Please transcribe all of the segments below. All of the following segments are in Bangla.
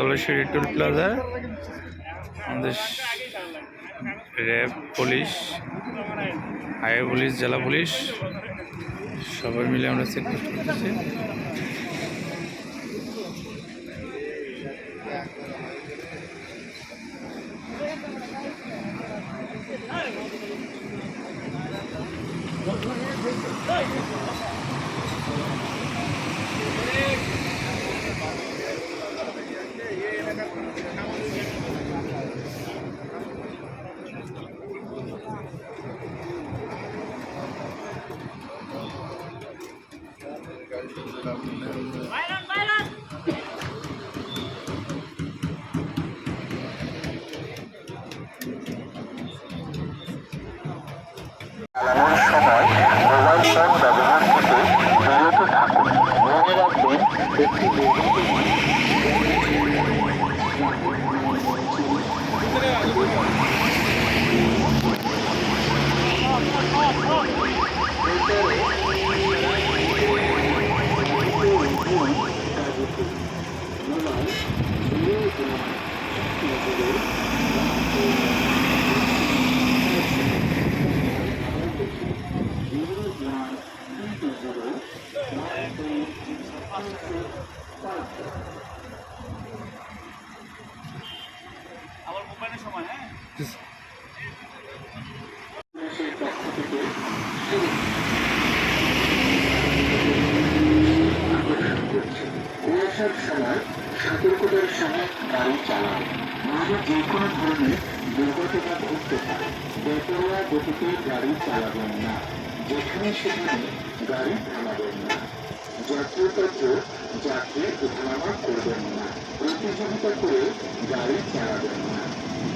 দলেশ্বরী টুল প্লাজা, আমাদের র্যাব, পুলিশ, হাইওয়ে পুলিশ, জেলা পুলিশ, সবাই মিলে আমরা চেকপোস্ট করতেছি। সময় মোবাইল ফোন ব্যবহার থেকে বিরত থাকুন মনে রাখবেন একটি দুর্ঘটনা কুয়াশার সময় সতর্কতার সঙ্গে গাড়ি চালান নইলে যে কোনো ধরনের দুর্ঘটনা ঘটতে পারে। বেপরোয়া গতিতে গাড়ি চালাবেন না। যেখানে সেখানে গাড়ি থামাবেন না। যাত্রীপত্র যাত্রী ওঠানামা করবেন না। প্রতিযোগিতা করে গাড়ি চালাবেন না।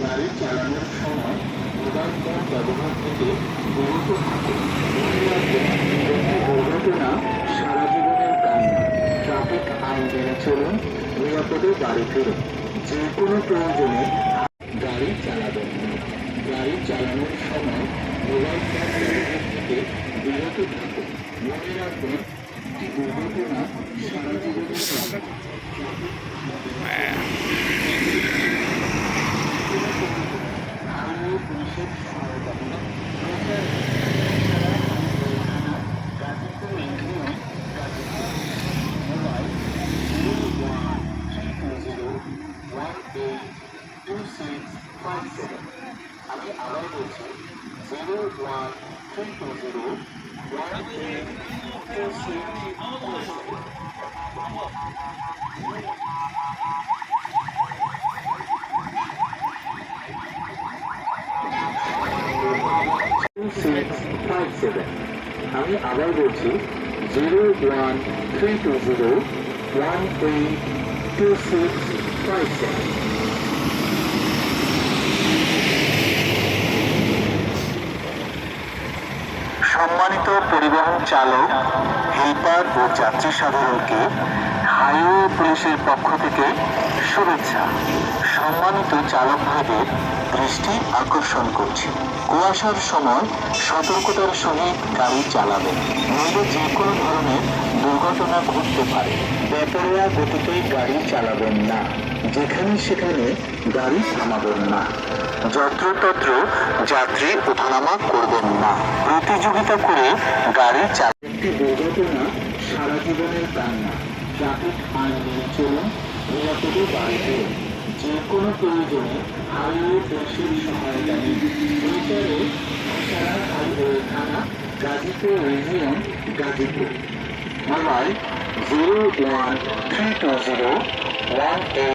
গাড়ি চালানোর সময় মোবাইল ফোন ব্যবহার থেকে বিরত থাকুন। দুর্ঘটনা সারা জীবনের কান্না ট্রাফিক আইন মেনে চলুন, নিরাপদে বাড়ি ফিরুন যে কোনো প্রয়োজনে গাড়ি চালাবেন না। গাড়ি চালানোর সময় মোবাইল ফোন ব্যবহার থেকে বিরত থাকুন। মনে রাখবেন দুর্ঘটনা সারা আমি আবার বলছি zero one three two zero one eight two six five seven six five seven আমি আবার বলছি zero one three two zero one eight two six five seven সম্মানিত পরিবহন চালক হেল্পার ও যাত্রী সাধারণকে হাইওয়ে পুলিশের পক্ষ থেকে শুভেচ্ছা। সম্মানিত চালক ভাইদের দৃষ্টি আকর্ষণ করছি। কুয়াশার সময় সতর্কতার সহিত গাড়ি চালাবেন নইলে যে কোনো ধরনের দুর্ঘটনা ঘটতে পারে। বেপরোয়া গতিতে গাড়ি চালাবেন না। যেখানে সেখানে গাড়ি থামাবেন না। যত্রতত্র যাত্রী ওঠানামা করবেন না। প্রতিযোগিতা করে গাড়ি চালা একটি দুর্ঘটনা সারা জীবনের কান্না ট্রাফিক আইন মেনে চলুন, নিরাপদে বাড়ি ফিরুন। যে কোনো প্রয়োজনে হাইওয়ে পুলিশের সহায়তা নিন। ফিউচারে সারা হাইওয়ে থানা, Gazipur region Gazipur. Mobile zero one three two zero one eight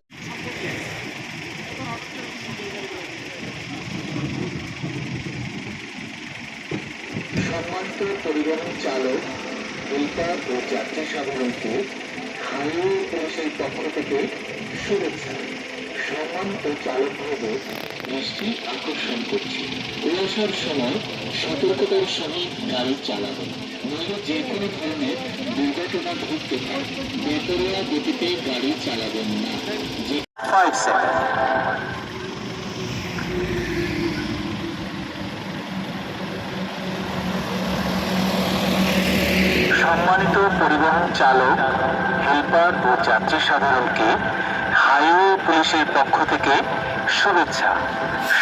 সম্মানিত পরিবহন চালক হেল্পার ও যাত্রী সাধারণকে হাইওয়ে পুলিশের পক্ষ থেকে শুভেচ্ছা। সম্মানিত চালক ভাইদের দৃষ্টি আকর্ষণ করছি। কুয়াশার সময় সতর্কতার সহিত গাড়ি চালাবেন নইলে যে কোনো ধরনের দুর্ঘটনা ঘটতে পারে। বেপরোয়া গতিতে গাড়ি চালাবেন না। ফাইভ সেভেন সম্মানিত পরিবহন চালক হেল্পার ও যাত্রী সাধারণকে হাইওয়ে পুলিশের পক্ষ থেকে শুভেচ্ছা।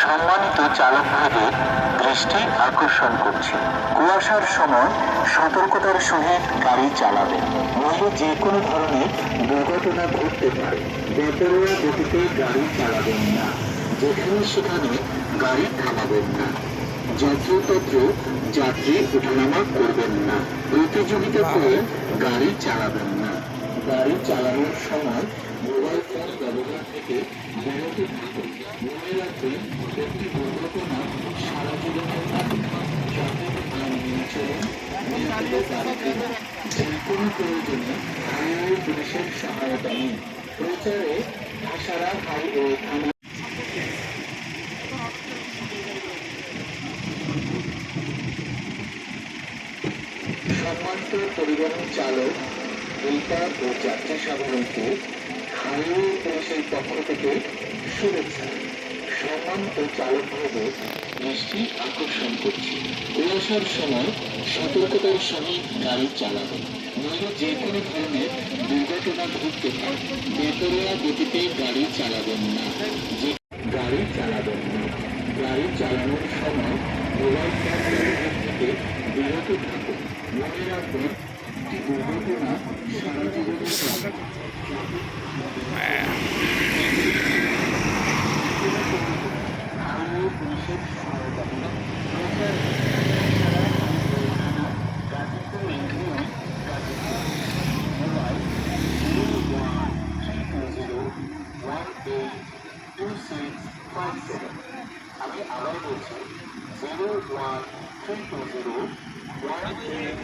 সম্মানিত চালক ভাইদের দৃষ্টি আকর্ষণ করছি। কুয়াশার সময় সতর্কতার সহিত গাড়ি চালাবেন। নইলে যে কোনো ধরনের দুর্ঘটনা ঘটতে পারে। বেপরোয়া গতিতে গাড়ি চালাবেন না। যেখানে সেখানে গাড়ি থামাবেন না। যত্রতত্র যাত্রী ওঠানামা করবেন না। প্রতিযোগিতা করে গাড়ি চালাবেন না। গাড়ি চালানোর সময় মোবাইল ফোন ব্যবহার থেকে বিরত থাকুন। মনে রাখবেন একটি দুর্ঘটনা সারা জীবনের কোনো প্রয়োজনে পুলিশের সহায়তা নিন। প্রচারে ভাষারা হাইওয়ে থানা সম্মানিত পরিবহন চালক হেল্পার ও যাত্রী সাধারণকে হাইওয়ে পুলিশের পক্ষ থেকে শুভেচ্ছা। সম্মানিত চালক ভাইদের দৃষ্টি আকর্ষণ করছি। কুয়াশার সময় সতর্কতার সহিত গাড়ি চালাবেন নইলে যে কোনো ধরনের দুর্ঘটনা ঘটতে পারে। বেপরোয়া গতিতে গাড়ি চালাবেন না। যে গাড়ি চালাবেন না। গাড়ি চালানোর সময় মোবাইল ফোন ব্যবহার থেকে বিরত থাকুন। মনে রাখবেন একটি দুর্ঘটনা সারা আমি আবার বলছি zero one three two zero one eight